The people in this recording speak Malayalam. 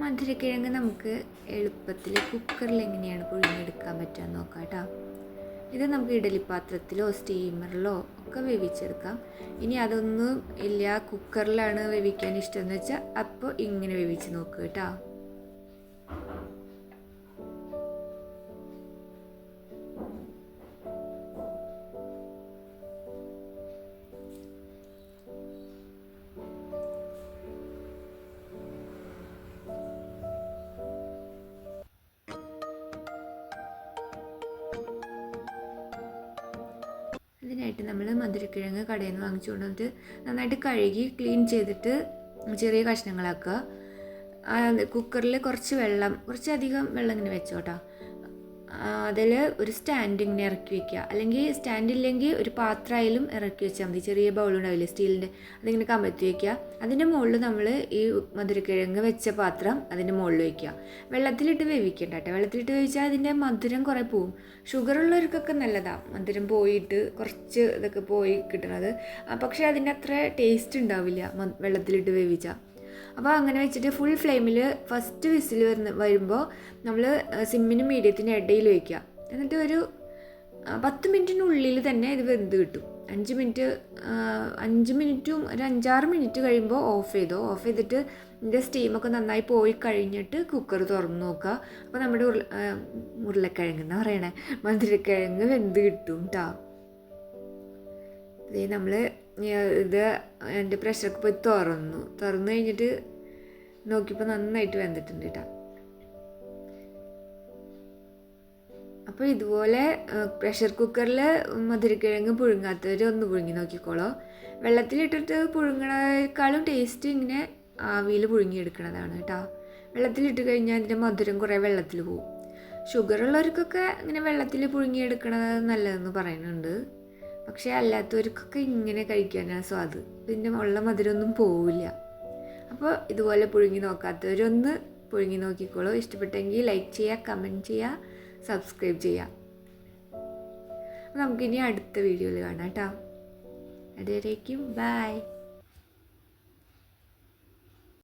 മധുരക്കിഴങ്ങ് നമുക്ക് എളുപ്പത്തിൽ കുക്കറിൽ എങ്ങനെയാണ് പുഴുങ്ങിയെടുക്കാൻ പറ്റുക നോക്കാം കേട്ടോ ഇത് നമുക്ക് ഇഡലിപ്പാത്രത്തിലോ സ്റ്റീമറിലോ ഒക്കെ വേവിച്ചെടുക്കാം. ഇനി അതൊന്നും ഇല്ല കുക്കറിലാണ് വേവിക്കാൻ ഇഷ്ടമെന്ന് വെച്ചാൽ അപ്പോൾ ഇങ്ങനെ വേവിച്ച് നോക്കുക കേട്ടോ ഇതിനായിട്ട് നമ്മൾ മധുരക്കിഴങ്ങ് കടയിൽ നിന്ന് വാങ്ങിച്ചു കൊണ്ടുവന്നിട്ട് നന്നായിട്ട് കഴുകി ക്ലീൻ ചെയ്തിട്ട് ചെറിയ കഷ്ണങ്ങളാക്കുക. കുക്കറിൽ കുറച്ച് വെള്ളം കുറച്ചധികം വെള്ളം ഇങ്ങനെ വെച്ചോട്ടോ. അതിൽ ഒരു സ്റ്റാൻഡ് ഇങ്ങനെ ഇറക്കി വെക്കുക. അല്ലെങ്കിൽ സ്റ്റാൻഡ് ഇല്ലെങ്കിൽ ഒരു പാത്രമായാലും ഇറക്കി വെച്ചാൽ മതി. ചെറിയ ബൗൾ ഉണ്ടാവില്ല സ്റ്റീലിന്റെ അതിങ്ങനെ കമഴ്ത്തി വെക്കുക. അതിന്റെ മുകളിൽ നമ്മൾ ഈ മധുരക്കിഴങ്ങ് വെച്ച പാത്രം അതിന്റെ മുകളിൽ വയ്ക്കുക വെള്ളത്തിലിട്ട് വേവിക്കണ്ട കേട്ടോ. വെള്ളത്തിലിട്ട് വേവിച്ചാൽ അതിന്റെ മധുരം കുറേ പോവും. ഷുഗർ ഉള്ളവർക്കൊക്കെ നല്ലതാണ് മധുരം പോയിട്ട് കുറച്ച് ഇതൊക്കെ പോയി കിട്ടണത്. പക്ഷേ അതിന്റെ അത്ര ടേസ്റ്റ് ഉണ്ടാവില്ല വെള്ളത്തിലിട്ട് വേവിച്ചാൽ. അപ്പോൾ അങ്ങനെ വെച്ചിട്ട് ഫുൾ ഫ്ലെയിമിൽ ഫസ്റ്റ് വിസിൽ വരുന്ന വരുമ്പോൾ നമ്മൾ സിമ്മിനും മീഡിയത്തിനും ഇടയിൽ വയ്ക്കുക എന്നിട്ട് ഒരു പത്ത് മിനിറ്റിനുള്ളിൽ തന്നെ ഇത് വെന്ത് കിട്ടും. അഞ്ച് മിനിറ്റ് അഞ്ച് മിനിറ്റും ഒരു അഞ്ചാറ് മിനിറ്റ് കഴിയുമ്പോൾ ഓഫ് ചെയ്തോ. ഓഫ് ചെയ്തിട്ട് ഇതിന്റെ സ്റ്റീമൊക്കെ നന്നായി പോയി കഴിഞ്ഞിട്ട് കുക്കർ തുറന്ന് നോക്കുക. അപ്പോൾ നമ്മുടെ ഉരുള ആ, ഉരുളക്കിഴങ്ങ് എന്നാണ് പറയണേ? മധുരക്കിഴങ്ങ് വെന്ത് കിട്ടും കേട്ടോ ഇതേ നമ്മൾ ഇത് എന്റെ പ്രഷർ പോയി തുറന്നു. തുറന്നു കഴിഞ്ഞിട്ട് നോക്കിയപ്പോൾ നന്നായിട്ട് വെന്തിട്ടുണ്ട് കേട്ടോ അപ്പോൾ ഇതുപോലെ പ്രഷർ കുക്കറിൽ മധുരക്കിഴങ്ങ് പുഴുങ്ങാത്തവർ ഒന്ന് പുഴുങ്ങി നോക്കിക്കോളോ. വെള്ളത്തിലിട്ടിട്ട് പുഴുങ്ങണേക്കാളും ടേസ്റ്റ് ഇങ്ങനെ ആവിയിൽ പുഴുങ്ങിയെടുക്കണതാണ് കേട്ടോ വെള്ളത്തിലിട്ട് കഴിഞ്ഞാൽ അതിന്റെ മധുരം കുറേ വെള്ളത്തിൽ പോകും ഷുഗർ ഉള്ളവർക്കൊക്കെ ഇങ്ങനെ വെള്ളത്തിൽ പുഴുങ്ങിയെടുക്കണത് നല്ലതെന്ന് പറയുന്നുണ്ട്. പക്ഷേ അല്ലാത്തവർക്കൊക്കെ ഇങ്ങനെ കഴിക്കാനാണ് സ്വാദ്. പിന്നെ ഉള്ള മധുരമൊന്നും പോവില്ല. അപ്പോൾ ഇതുപോലെ പുഴുങ്ങി നോക്കാത്തവരൊന്ന് പുഴുങ്ങി നോക്കിക്കോളൂ. ഇഷ്ടപ്പെട്ടെങ്കിൽ ലൈക്ക് ചെയ്യുക കമന്റ് ചെയ്യുക സബ്സ്ക്രൈബ് ചെയ്യുക നമുക്കിനി അടുത്ത വീഡിയോയിൽ കാണാം കേട്ടോ. അതുവരേക്കും ബൈ